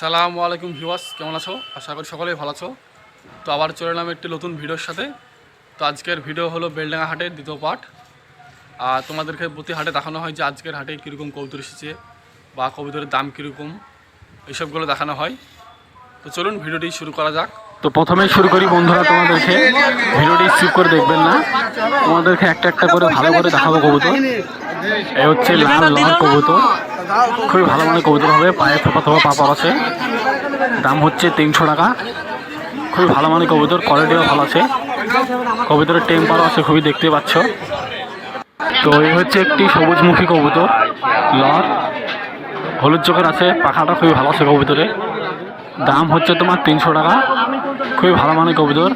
আসসালামু আলাইকুম ভিউয়ার্স, কেমন আছো? আশা করি সকলেই ভালো আছো। তো আবার চলে এলাম একটি নতুন ভিডিওর সাথে। তো আজকের ভিডিও হলো বেলডাঙ্গা হাটের দ্বিতীয় পার্ট আর তোমাদেরকে প্রতি হাটে দেখানো হয় যে আজকের হাটে কীরকম কবুতর এসেছে বা কবুতরের দাম কীরকম, এইসবগুলো দেখানো হয়। তো চলুন ভিডিওটি শুরু করা যাক। তো প্রথমেই শুরু করি বন্ধুরা তোমাদেরকে। ভিডিওটি স্কিপ করে দেখবেন না। তোমাদেরকে একটা একটা করে ভালো করে দেখাবো কবুতর। এই হচ্ছে লাল লাল কবুতর। খুবই ভালো মানে কবুতর হবে, পায়ে থোপা থোপা পাপা আছে দাম হচ্ছে তিনশো টাকা। খুবই ভালো মানে কবুতর কোয়ালিটিও ভালো আছে। কবুতরের টেম্পারও আছে, খুবই দেখতে পাচ্ছ। তো এই হচ্ছে একটি সবুজমুখী কবুতর, লর। হলুদ চোখের আছে, পাখাটা খুবই ভালো আছে কবুতরে। দাম হচ্ছে তোমার তিনশো টাকা। খুবই ভালো মানে কবুতর।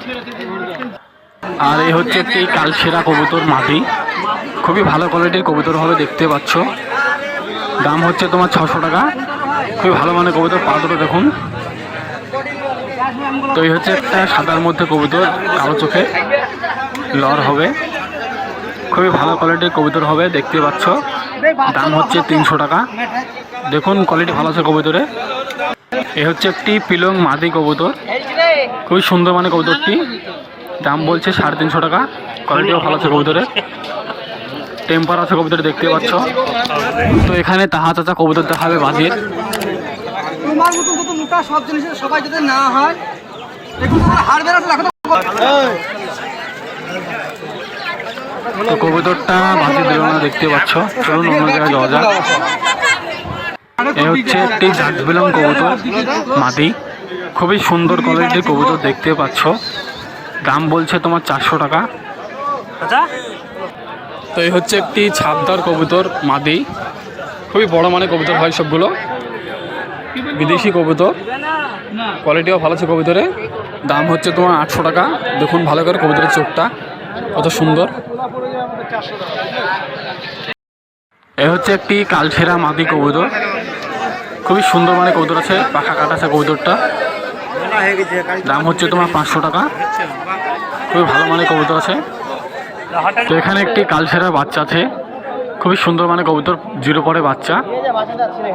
আর এই হচ্ছে একটি কালসেরা কবুতর মাটি। খুবই ভালো কোয়ালিটির কবুতর হবে, দেখতে পাচ্ছ। দাম হচ্ছে তোমার ছশো টাকা। খুবই ভালো মানে কবুতর, পা দুটো দেখুন। তো এই হচ্ছে একটা সাদার মধ্যে কবুতর, কালো চোখে। লর হবে। খুবই ভালো কোয়ালিটির কবুতর হবে, দেখতে পাচ্ছ। দাম হচ্ছে তিনশো টাকা। দেখুন কোয়ালিটি ভালো আছে কবুতরে। এ হচ্ছে একটি পিলং মাদি কবুতর। খুবই সুন্দর মানে কবুতরটি। দাম বলছে সাড়ে তিনশো টাকা। কোয়ালিটিও ভালো আছে কবুতরের। টেম্পার আছে কবুতর দেখতে পাচ্ছ। তো এখানে তাহা চাচা কবুতর দেখাবে বাজির। তোমার মতন কত মোটা সব জিনিসের সবাই যাতে না হয় দেখুন হাড় বেড়াতে রাখো তো কবুতরটা বাজি দিল না দেখতে পাচ্ছ। চলুন অন্য জায়গায় যাওয়া যাক। এ হচ্ছে একটি জাট বিলং কবুতর মাদি। খুবই সুন্দর কোয়ালিটির কবুতর দেখতে পাচ্ছ। দাম বলছে তোমার চারশো টাকা। তো এই হচ্ছে একটি ছাপদার কবুতর, মাদি। খুবই বড় মানে কবুতর হয় সবগুলো। বিদেশি কবুতর। কোয়ালিটিও ভালো আছে কবুতরে। দাম হচ্ছে তোমার আটশো টাকা। দেখুন ভালো করে কবুতরের চোখটা, কত সুন্দর। এ হচ্ছে একটি কালছেরা মাদি কবুতর। খুবই সুন্দর মানে কবুতর আছে, পাখা কাটা আছে কবুতরটা। দাম হচ্ছে তোমার পাঁচশো টাকা। খুবই ভালো মানে কবুতর আছে। তো এখানে একটি কালসেরা বাচ্চা আছে। খুবই সুন্দর মানে কবুতর জিরো পরে বাচ্চা।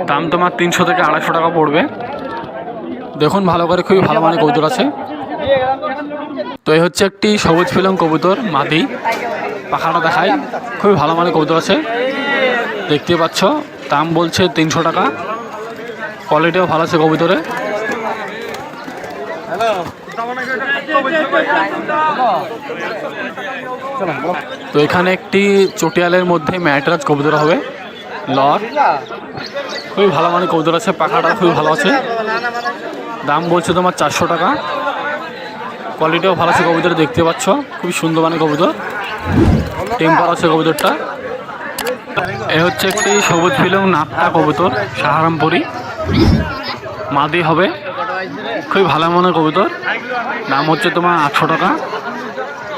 দাম তোমার তিনশো থেকে আড়াইশো টাকা পড়বে। দেখুন ভালো করে খুবই ভালো মানে কবুতর আছে। তো এই হচ্ছে একটি সবুজ ফিলং কবুতর মাদি। পাখাটা দেখায় খুবই ভালো মানে কবুতর আছে। দেখতে পাচ্ছ দাম বলছে তিনশো টাকা। কোয়ালিটিও ভালো আছে কবুতরে। তো এখানে একটি চটিয়ালের মধ্যে ম্যাটরাজ কবুতর হবে। লর খুবই ভালো মানে কবুতর আছে, পাখাটা খুবই ভালো আছে। দাম বলছে তোমার চারশো টাকা। কোয়ালিটিও ভালো আছে কবুতর, দেখতে পাচ্ছ। খুবই সুন্দর মানে কবুতর। টেম্পার আছে কবুতরটা। এ হচ্ছে একটি সবুজ ফিলং নাপটা কবুতর, সাহারামপুরি। মাদি হবে। খুবই ভালো মনের কবুতর। দাম হচ্ছে তোমার আটশো টাকা।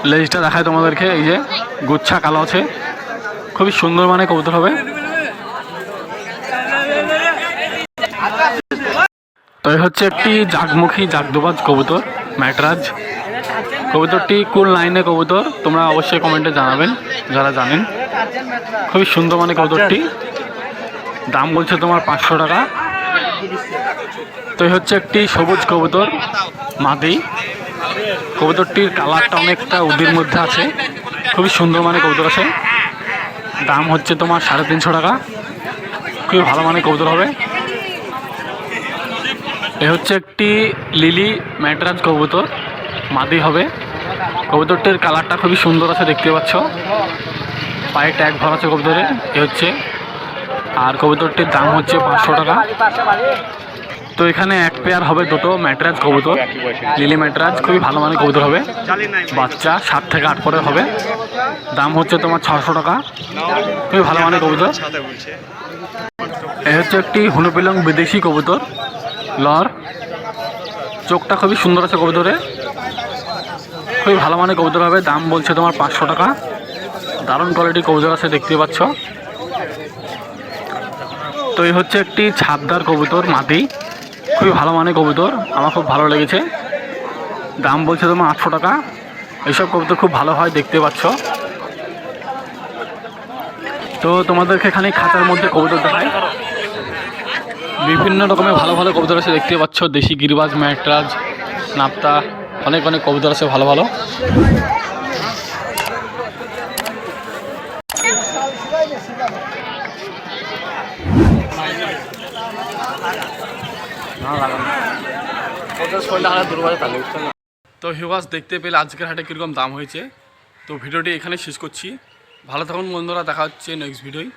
লেজটা দেখায় তোমাদেরকে, এই যে গুচ্ছা কালো আছে। খুবই সুন্দর মানে কবুতর হবে। তো হচ্ছে একটি জাগমুখী জাগদোবাজ কবুতর, ম্যাটরাজ। কবুতরটি কোন লাইনে কবুতর, তোমরা অবশ্যই কমেন্টে জানাবেন, যারা জানেন। খুবই সুন্দর মানে কবুতরটি। দাম বলছে তোমার পাঁচশো টাকা। তো হচ্ছে একটি সবুজ কবুতর, মাদি। কবুতরটির কালারটা অনেকটা উদির মধ্যে আছে। খুবই সুন্দর মানে কবুতর আছে। দাম হচ্ছে তোমার সাড়ে তিনশো টাকা। খুবই ভালো মানে কবুতর হবে। এ হচ্ছে একটি লিলি ম্যাটরাজ কবুতর, মাদি হবে। কবুতরটির কালারটা খুবই সুন্দর আছে, দেখতে পাচ্ছ। পায়ে ট্যাগ ভরা আছে কবুতরে, এ হচ্ছে। আর কবুতরটির দাম হচ্ছে পাঁচশো টাকা। তো এখানে এক পেয়ার হবে দুটো ম্যাটরাজ কবুতর। লিলি ম্যাটরাজ খুবই ভালো মানের কবুতর হবে। বাচ্চা, সাত থেকে আট পরে হবে। দাম হচ্ছে তোমার ছশো টাকা। খুবই ভালো মানের কবুতর। এ হচ্ছে একটি হুনুপিলং বিদেশি কবুতর, লর। চোখটা খুবই সুন্দর আছে কবুতরে। খুবই ভালো মানের কবুতর হবে। দাম বলছে তোমার পাঁচশো টাকা। দারুণ কোয়ালিটি কবুতর আছে, দেখতে পাচ্ছ। তো এই হচ্ছে একটি ছাপদার কবুতর মাটি খুবই ভালো মানে কবুতর, আমার খুব ভালো লেগেছে। দাম বলছে তোমার আটশো টাকা। এইসব কবুতর খুব ভালো হয়, দেখতে পাচ্ছ। তো তোমাদেরকে এখানে খাঁচার মধ্যে কবুতর দেখায় বিভিন্ন রকমের ভালো ভালো কবুতর আছে, দেখতে পাচ্ছ। দেশি গিরিবাজ, ম্যাটরাজ, নাপ্তা, অনেক অনেক কবুতর আছে ভালো ভালো। তো হিওয়াস দেখতে পেলে আজকের হাটে কীরকম দাম হয়েছে। তো ভিডিওটি এখানে শেষ করছি। ভালো থাকুন বন্ধুরা, দেখা হচ্ছে নেক্সট ভিডিওয়